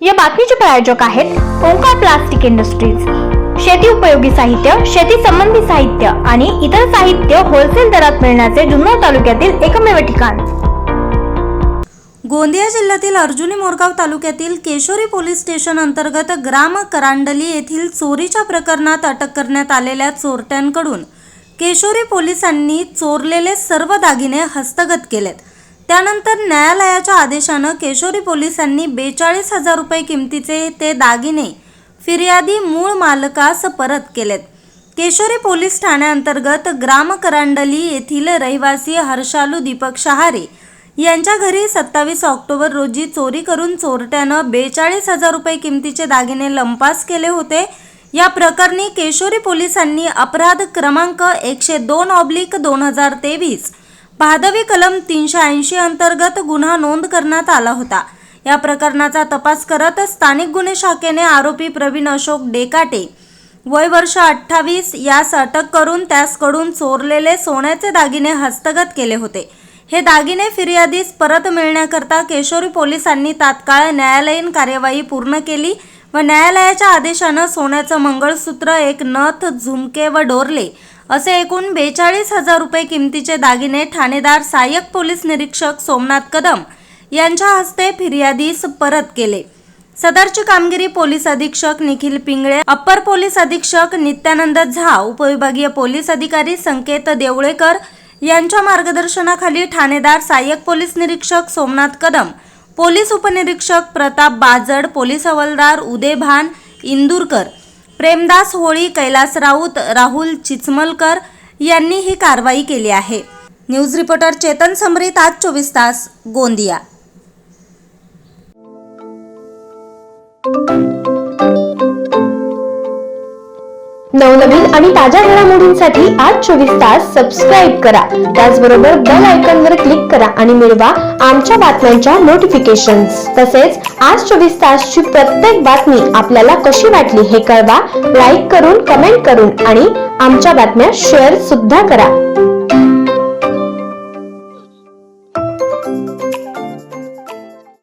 या बातमीचे प्रायोजक आहेत ओंकार प्लास्टिक इंडस्ट्रीज. शेती उपयोगी साहित्य शेती संबंधी साहित्य आणि इतर साहित्य होलसेल दरात मिळण्याचे जुन्नर तालुक्यातील एकमेव ठिकाण. गोंदिया जिल्ह्यातील अर्जुनी मोरगाव तालुक्यातील केशोरी पोलीस स्टेशन अंतर्गत ग्राम करांडली येथील चोरीच्या प्रकरणात अटक करण्यात आलेल्या चोरट्यांकडून केशोरी पोलिसांनी चोरलेले सर्व दागिने हस्तगत केलेत. त्यानंतर न्यायालयाच्या आदेशानं केशोरी पोलिसांनी बेचाळीस हजार रुपये किमतीचे ते दागिने फिर्यादी मूळ मालकास परत केलेत. केशोरी पोलीस ठाण्याअंतर्गत ग्राम करांडली येथील रहिवासी हर्षालू दीपक शहारे यांच्या घरी सत्तावीस ऑक्टोबर रोजी चोरी करून चोरट्यानं बेचाळीस हजार रुपये किमतीचे दागिने लंपास केले होते. या प्रकरणी केशोरी पोलिसांनी अपराध क्रमांक एकशे दोन ऑब्लिक दोन हजार तेवीस भादवी कलम तीनशे ऐंशी अंतर्गत गुन्हा नोंद करण्यात आला होता. या प्रकरणाचा तपास करत स्थानिक गुन्हे शाखेने आरोपी प्रवीण अशोक डेकाटे वय वर्ष अठ्ठावीस यास अटक करून त्यासकडून चोरलेले सोन्याचे दागिने हस्तगत केले होते. हे दागिने फिर्यादीस परत मिळण्याकरता केशोरी पोलिसांनी तात्काळ न्यायालयीन कार्यवाही पूर्ण केली व न्यायालयाच्या आदेशानं सोन्याचं मंगळसूत्र एक नथ झुमके व डोरले असे एकूण बेचाळीस हजार रुपये किमतीचे दागिने ठाणेदार सहाय्यक पोलीस निरीक्षक सोमनाथ कदम यांच्या हस्ते फिर्यादीस परत केले. सदरची कामगिरी पोलीस अधीक्षक निखिल पिंगळे अप्पर पोलीस अधीक्षक नित्यानंद झा उपविभागीय पोलीस अधिकारी संकेत देवळेकर यांच्या मार्गदर्शनाखाली ठाणेदार सहाय्यक पोलीस निरीक्षक सोमनाथ कदम पोलीस उपनिरीक्षक प्रताप बाजड पोलीस हवालदार उदय भान इंदूरकर प्रेमदास होळी कैलास राऊत राहुल चिचमलकर यांनी ही कारवाई केली आहे. न्यूज रिपोर्टर चेतन समरीत आज चोवीस तास गोंदिया. नवनवीन आणि ताज्या घडामोडींसाठी आज चोवीस तास सबस्क्राईब करा. त्याचबरोबर बेल आयकॉन वर क्लिक करा. आणि मिळवा आमच्या बातम्यांच्या नोटिफिकेशन तसेच आज चोवीस तासची प्रत्येक बातमी आपल्याला कशी वाटली हे कळवा. लाईक करून कमेंट करून आणि आमच्या बातम्या शेअर सुद्धा करा.